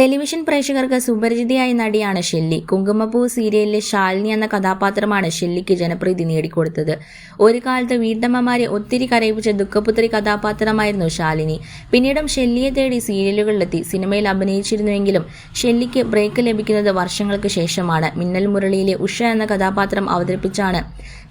Television പ്രേക്ഷകർക്ക് സുപരിചിതയായ നടിയാണ് Shelly. കുങ്കുമപ്പൂ സീരിയലിലെ ശാലിനി എന്ന കഥാപാത്രമാണ് ഷെല്ലിക്ക് ജനപ്രീതി നേടിക്കൊടുത്തത്. ഒരു കാലത്ത് വീട്ടമ്മമാരെ ഒത്തിരി കരയിപ്പിച്ച ദുഃഖപുത്രി കഥാപാത്രമായിരുന്നു ശാലിനി. പിന്നീടും ഷെല്ലിയെ തേടി സീരിയലുകളിലെത്തി. സിനിമയിൽ അഭിനയിച്ചിരുന്നുവെങ്കിലും ഷെല്ലിക്ക് ബ്രേക്ക് ലഭിക്കുന്നത് വർഷങ്ങൾക്ക് ശേഷമാണ്. മിന്നൽ മുരളിയിലെ ഉഷ എന്ന കഥാപാത്രം അവതരിപ്പിച്ചാണ്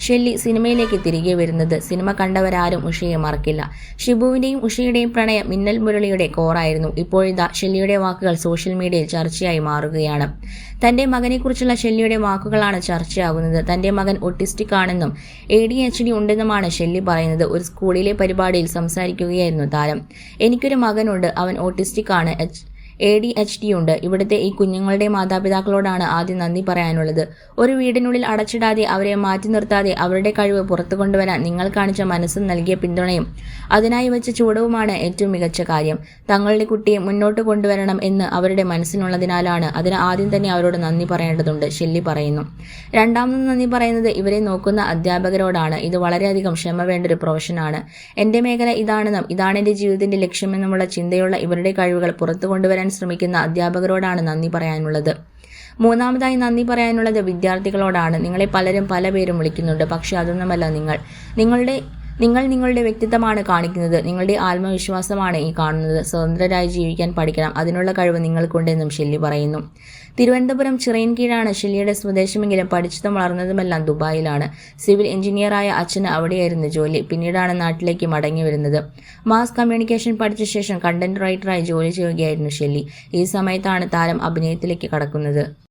ഷെല്ലി സിനിമയിലേക്ക് തിരികെ വരുന്നത്. സിനിമ കണ്ടവരാരും ഉഷയെ മറക്കില്ല. ഷിബുവിന്റെയും ഉഷയുടെയും പ്രണയം മിന്നൽ മുരളിയുടെ കോറായിരുന്നു. ഇപ്പോഴിതാ ഷെല്ലിയുടെ വാക്കുകൾ സോഷ്യൽ മീഡിയയിൽ ചർച്ചയായി മാറുകയാണ്. തന്റെ മകനെക്കുറിച്ചുള്ള ഷെല്ലിയുടെ വാക്കുകളാണ് ചർച്ചയാകുന്നത് തന്റെ മകൻ ഒട്ടിസ്റ്റിക് ആണെന്നും എ ഡി എച്ച് ഡി ഉണ്ടെന്നുമാണ് ഷെല്ലി പറയുന്നത്. ഒരു സ്കൂളിലെ പരിപാടിയിൽ സംസാരിക്കുകയായിരുന്നു താരം. എനിക്കൊരു മകനുണ്ട്. അവൻ ഓട്ടിസ്റ്റിക് ആണ്. H A D H D ഉണ്ട്. ഇവിടുത്തെ ഈ കുഞ്ഞുങ്ങളുടെ മാതാപിതാക്കളോടാണ് ആദ്യം നന്ദി പറയാനുള്ളത്. ഒരു വീടിനുള്ളിൽ അടച്ചിടാതെ അവരെ മാറ്റി നിർത്താതെ അവരുടെ കഴിവ് പുറത്തു കൊണ്ടുവരാൻ നിങ്ങൾ കാണിച്ച മനസ്സും നൽകിയ പിന്തുണയും അതിനായി വെച്ച ചൂടവുമാണ് ഏറ്റവും മികച്ച കാര്യം. തങ്ങളുടെ കുട്ടിയെ മുന്നോട്ട് കൊണ്ടുവരണം എന്ന് അവരുടെ മനസ്സിനുള്ളതിനാലാണ് അതിന് ആദ്യം തന്നെ അവരോട് നന്ദി പറയേണ്ടതുണ്ട് ഷെല്ലി പറയുന്നു. രണ്ടാമത് നന്ദി പറയുന്നത് ഇവരെ നോക്കുന്ന അധ്യാപകരോടാണ്. ഇത് വളരെയധികം ക്ഷമ വേണ്ട ഒരു പ്രൊഫഷനാണ് എന്റെ മേഖല ഇതാണെന്നും ഇതാണ് എന്റെ ജീവിതത്തിന്റെ ലക്ഷ്യമെന്നുമുള്ള ചിന്തയുള്ള ഇവരുടെ കഴിവുകൾ പുറത്തു കൊണ്ടുവരാൻ ശ്രമിക്കുന്ന അധ്യാപകരോടാണ് നന്ദി പറയാനുള്ളത്. മൂന്നാമതായി നന്ദി പറയാനുള്ളത് വിദ്യാർത്ഥികളോടാണ്. നിങ്ങളെ പലരും പല പേരും വിളിക്കുന്നുണ്ട്. പക്ഷേ അതൊന്നുമല്ല നിങ്ങൾ. നിങ്ങളുടെ നിങ്ങൾ നിങ്ങളുടെ വ്യക്തിത്വമാണ് കാണിക്കുന്നത്. നിങ്ങളുടെ ആത്മവിശ്വാസമാണ് ഈ കാണുന്നത്. സ്വതന്ത്രരായി ജീവിക്കാൻ പഠിക്കണം. അതിനുള്ള കഴിവ് നിങ്ങൾക്കുണ്ടെന്നും ഷെല്ലി പറയുന്നു. തിരുവനന്തപുരം ചിറയൻകീഴാണ് ഷെല്ലിയുടെ സ്വദേശമെങ്കിലും പഠിച്ചതും വളർന്നതുമെല്ലാം ദുബായിലാണ്. സിവിൽ എഞ്ചിനീയറായ അച്ഛന് അവിടെയായിരുന്നു ജോലി. പിന്നീടാണ് നാട്ടിലേക്ക് മടങ്ങി വരുന്നത്. മാസ് കമ്മ്യൂണിക്കേഷൻ പഠിച്ച ശേഷം കണ്ടന്റ് റൈറ്ററായി ജോലി ചെയ്യുകയായിരുന്നു ഷെല്ലി. ഈ സമയത്താണ് താരം അഭിനയത്തിലേക്ക് കടക്കുന്നത്.